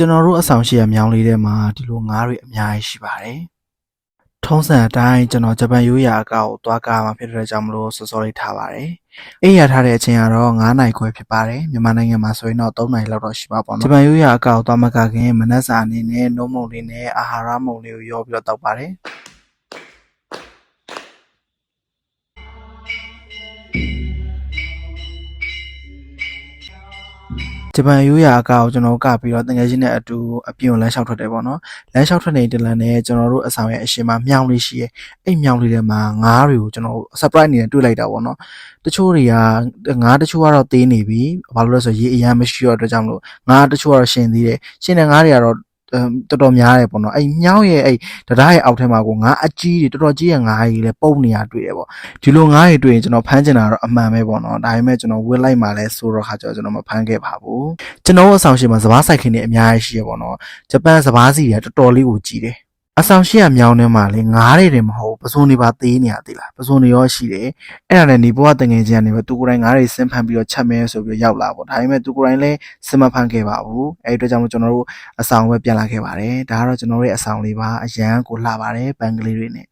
ကျွန်တော်တို့အဆောင်ရှိရမြောင်းလေးထဲမှာဒီလိုငါးတွေအများကြီးရှိပါတယ်ထုံးစံအတိုင်းကျွန်တော်ဂျပန်ရိုးရာအကောက်ကိုသွားကားမှာဖြစ်တဲ့ကြောင့်မလို့စောစောလေးထားပါတယ်အိပ်ရထားတဲ့အချိန်ကတော့9နိုင်ခွဲဖြစ်ပါတယ်မြန်မာနိုင်ငံမှာဆိုရင်တော့3နိုင်လောက်တော့ရှိပါပေါ့နော်ဂျပန်ရိုးရာအကောက်သွားမကခင်မနက်စာအနေနဲ့နှုံးမုံလေးနဲ့အာဟာရမုံလေးကိုရောပြီးတော့တောက်ပါတယ် ဂျပန်ရိုးရာအကာကိုကျွန်တော်တို့ကပြီးတော့တငယ်ချင်းနဲ့အတူအပြင်ကိုလမ်းလျှောက်ထွက်တယ်ပေါ့နော်လမ်းလျှောက်ထွက်နေတဲ့လမ်းနဲ့ကျွန်တော်တို့အဆောင်ရဲ့အရှင်မှာမြောင်းလေးရှိရဲ့အဲ့မြောင်းလေးထဲမှာငါးတွေကိုကျွန်တော်တို့ surprise အနေနဲ့တွေ့လိုက်တာပေါ့နော်တချို့တွေကငါးတချို့ကတော့သေးနေပြီဘာလို့လဲဆိုတော့ရေအရမ်းမရှိတော့အတွက်ကြောင့်မလို့ငါးတချို့ကတော့ရှင်သေးတယ်ရှင်တဲ့ငါးတွေကတော့အမ် တော်တော်များတယ်ပေါ့နော်အဲ့မြောင်းရဲ့အဲ့တရားရဲ့အောက်ထဲမှာကိုငါးအကြီးတွေတော်တော်ကြီးရဲ့ငါးကြီးလည်းပုံနေရတွေ့တယ်ပေါ့ဒီလိုငါးတွေတွေ့ရင်ကျွန်တော်ဖမ်းကျင်တာတော့အမှန်ပဲပေါ့နော်ဒါပေမဲ့ကျွန်တော်ဝစ်လိုက်မှလဲဆိုတော့ခါကျတော့ကျွန်တော်မဖမ်းခဲ့ပါဘူးကျွန်တော်တို့အဆောင်ရှိမှာစပားဆိုင်ခင်တွေအများကြီးရှိရပေါ့နော်ဂျပန်စပားစီတွေကတော်တော်လေးကိုကြီးတယ် အဆောင်ရှိရမြောင်းထဲမှာလေငားတွေတွေမဟုတ်ဘူးပစုံတွေပါသေးနေရသေးလားပစုံတွေရောရှိတယ်အဲ့ဒါနဲ့နေဘဝတငယ်ချင်းကနေပဲသူကိုယ်တိုင်ငားတွေစင်ဖန်ပြီးတော့ချက်မဲဆိုပြီးတော့ရောက်လာပေါ့ဒါပေမဲ့သူကိုယ်တိုင်လည်းစင်မဖန်ခဲ့ပါဘူးအဲ့ဒီအတွက်ကြောင့်မို့ကျွန်တော်တို့အဆောင်ပဲပြန်လာခဲ့ပါတယ်ဒါကတော့ကျွန်တော်တို့ရဲ့အဆောင်လေးပါအရန်ကိုလှပါတယ်ဘန်ကလေးတွေနဲ့